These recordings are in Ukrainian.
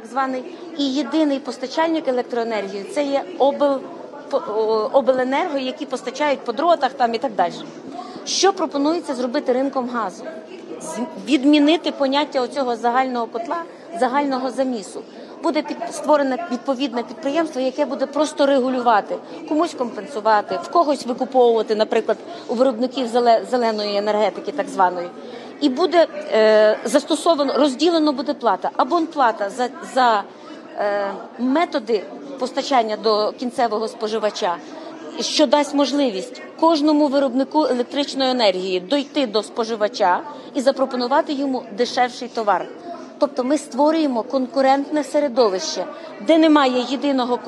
так званий, і єдиний постачальник електроенергії це є обл, обленерго, які постачають по дротах там і так далі. Що пропонується зробити ринком газу? Відмінити поняття оцього загального котла, загального замісу. Буде під створене відповідне підприємство, яке буде просто регулювати, комусь компенсувати, в когось викуповувати, наприклад, у виробників зеле- зеленої енергетики, так званої. І буде е, застосовано, розділено буде плата. Абонплата за, за е, методи постачання до кінцевого споживача, що дасть можливість кожному виробнику електричної енергії дойти до споживача і запропонувати йому дешевший товар. Тобто ми створюємо конкурентне середовище, де немає єдиного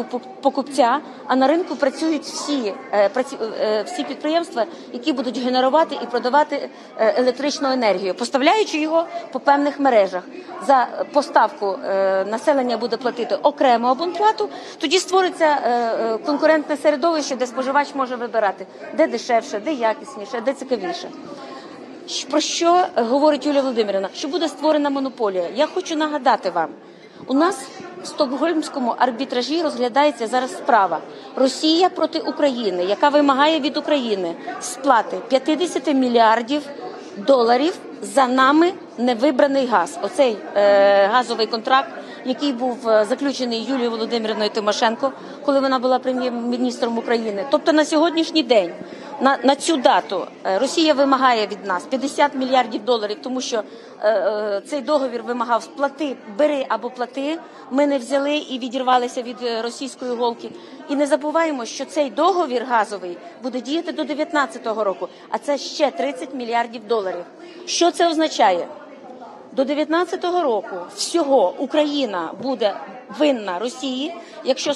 покупця, а на ринку працюють всі, е, е, всі підприємства, які будуть генерувати і продавати е, електричну енергію, поставляючи його по певних мережах. За поставку населення буде платити окрему абонплату. Тоді створиться конкурентне середовище, де споживач може вибирати, де дешевше, де якісніше, де цікавіше. Про що говорить Юлія Володимирівна? Що буде створена монополія? Я хочу нагадати вам. У нас в Стокгольмському арбітражі розглядається зараз справа Росія проти України, яка вимагає від України сплати 50 мільярдів доларів за нами невибраний газ. Оцей е, газовий контракт, який був е, заключений Юлією Володимирівною Тимошенко, коли вона була прем'єр-міністром України. Тобто на сьогоднішній день на, на цю дату е, Росія вимагає від нас 50 мільярдів доларів, тому що е, е, цей договір вимагав плати, бери або плати. Ми не взяли і відірвалися від е, російської голки. І не забуваємо, що цей договір газовий буде діяти до 2019 року, а це ще 30 мільярдів доларів. Що це означає? До 19-го року всього Україна буде винна Росії, якщо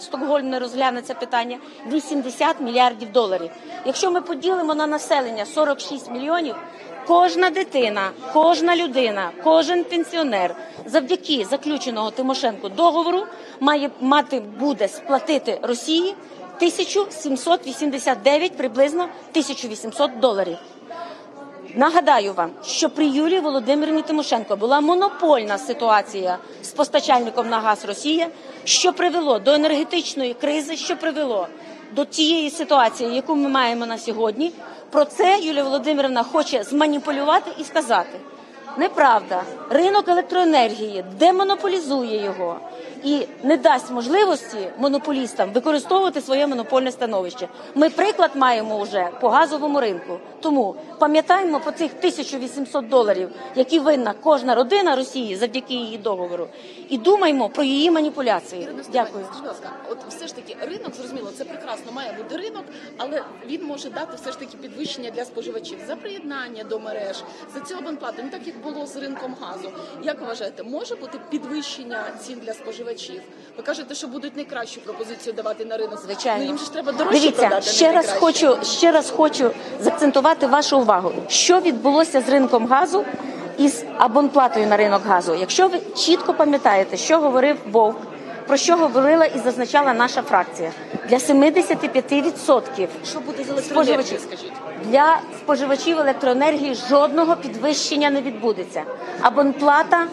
Стокгольм не розгляне це питання, 80 мільярдів доларів. Якщо ми поділимо на населення 46 мільйонів, кожна дитина, кожна людина, кожен пенсіонер завдяки заключеного Тимошенко договору має мати буде сплатити Росії 1789 приблизно 1800 доларів. Нагадаю вам, що при Юлії Володимирівні Тимошенко була монопольна ситуація з постачальником на газ Росія, що привело до енергетичної кризи, що привело до тієї ситуації, яку ми маємо на сьогодні. Про це Юлія Володимирівна хоче зманіпулювати і сказати. Неправда, ринок електроенергії демонополізує його і не дасть можливості монополістам використовувати своє монопольне становище. Ми приклад маємо вже по газовому ринку. Тому пам'ятаємо про цих 1800 доларів, які винна кожна родина Росії завдяки її договору, і думаймо про її маніпуляції. Дякую. Будь ласка, от все ж таки ринок, зрозуміло, це прекрасно, має бути ринок, але він може дати все ж таки підвищення для споживачів за приєднання до мереж, за цю абонплату, ну так як було з ринком газу. Як вважаєте, може бути підвищення цін для споживачів? Ви кажете, що будуть найкращу пропозицію давати на ринок. Звичайно, Ну їм ж треба дорожче Дивіться, продати. ще раз хочу ще раз хочу заакцентувати вашу увагу, що відбулося з ринком газу і з абонплатою на ринок газу. Якщо ви чітко пам'ятаєте, що говорив Вовк, про що говорила і зазначала наша фракція, для 75% що буде з електроенергією, скажіть? Для споживачів електроенергії жодного підвищення не відбудеться. Абонплата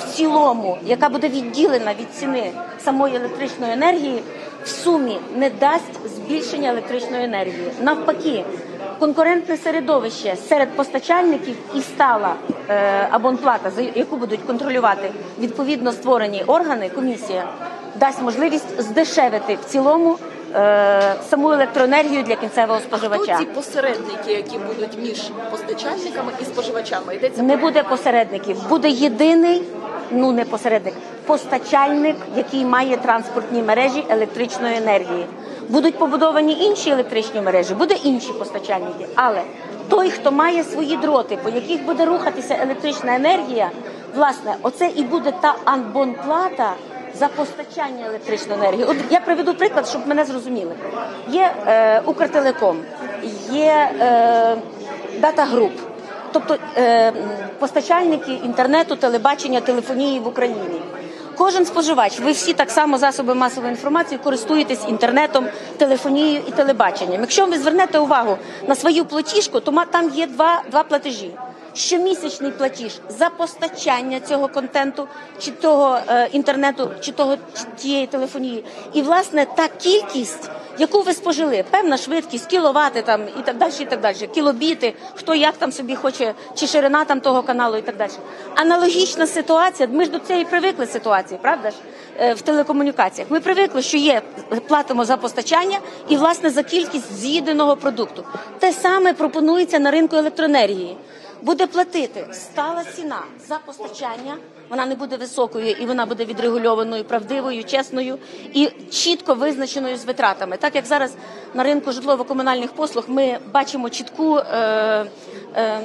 в цілому, яка буде відділена від ціни самої електричної енергії, в сумі не дасть збільшення електричної енергії. Навпаки, конкурентне середовище серед постачальників і стала е, абонплата, за яку будуть контролювати відповідно створені органи, комісія дасть можливість здешевити в цілому саму електроенергію для кінцевого споживача. Хто ці посередники, які будуть між постачальниками і споживачами? Йдеться Не буде посередників, буде єдиний, ну не посередник, постачальник, який має транспортні мережі електричної енергії. Будуть побудовані інші електричні мережі, буде інші постачальники. Але той, хто має свої дроти, по яких буде рухатися електрична енергія, власне, оце і буде та абонплата за постачання електричної енергії. От я приведу приклад, щоб мене зрозуміли. Є е, Укртелеком, є е, Дата Груп. Тобто е, постачальники інтернету, телебачення, телефонії в Україні. Кожен споживач, ви всі так само засоби масової інформації користуєтесь інтернетом, телефонією і телебаченням. Якщо ви звернете увагу на свою платіжку, то там є два, два платежі. Щомісячний платіж за постачання цього контенту, чи того е, інтернету, чи того чи тієї телефонії, і власне та кількість, яку ви спожили, певна швидкість, кіловати там і так далі, і так далі, кілобіти, хто як там собі хоче, чи ширина там того каналу, і так далі. Аналогічна ситуація. Ми ж до цієї привикли ситуації, правда ж? Е, В телекомунікаціях ми привикли, що є платимо за постачання і власне за кількість з'їденого продукту. Те саме пропонується на ринку електроенергії. Буде платити стала ціна за постачання. Вона не буде високою і вона буде відрегульованою, правдивою, чесною і чітко визначеною з витратами. Так як зараз на ринку житлово-комунальних послуг ми бачимо чітку е, е,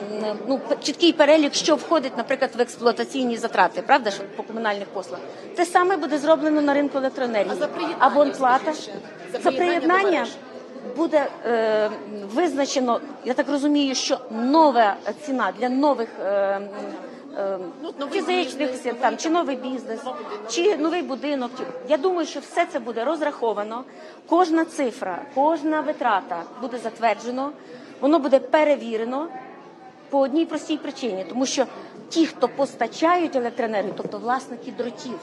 ну, чіткий перелік, що входить, наприклад, в експлуатаційні затрати, правда ж по комунальних послугах. Те саме буде зроблено на ринку електроенергії. А за приєднання, Абонплата? За приєднання? Буде е, визначено. Я так розумію, що нова ціна для нових. Е, е, Ну, Фізичних осіб, там чи новий бізнес, чи новий будинок. Я думаю, що все це буде розраховано. Кожна цифра, кожна витрата буде затверджено, воно буде перевірено по одній простій причині, тому що ті, хто постачають електроенергію, тобто власники дротів,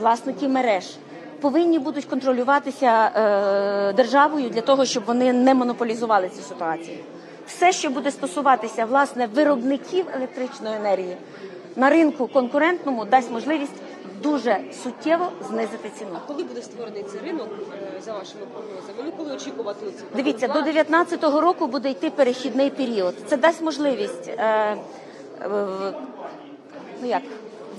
власники мереж, повинні будуть контролюватися е, державою для того, щоб вони не монополізували цю ситуацію. Все, що буде стосуватися власне виробників електричної енергії на ринку конкурентному, дасть можливість дуже суттєво знизити ціну. Коли буде створений цей ринок, е, за вашими прогнозами? Ну коли очікувати ці Дивіться, до 19-го року буде йти перехідний період. Це дасть можливість е, е, ну як,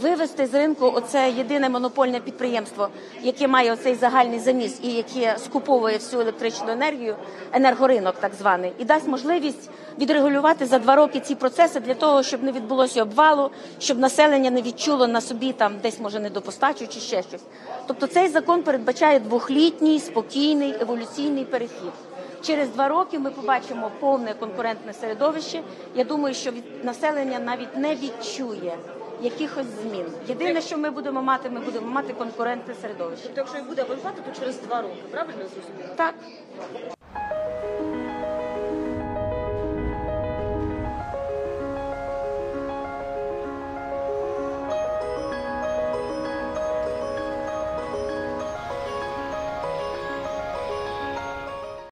вивести з ринку оце єдине монопольне підприємство, яке має оцей загальний заміс і яке скуповує всю електричну енергію, енергоринок так званий, і дасть можливість відрегулювати за два роки ці процеси для того, щоб не відбулося обвалу, щоб населення не відчуло на собі там десь може недопостачу чи ще щось. Тобто цей закон передбачає двохлітній спокійний еволюційний перехід. Через два роки ми побачимо повне конкурентне середовище. Я думаю, що від населення навіть не відчує якихось змін. Єдине, що ми будемо мати, ми будемо мати конкурентне середовище. Тобто, якщо і буде абонплата, то через два роки, правильно зрозуміло? Так.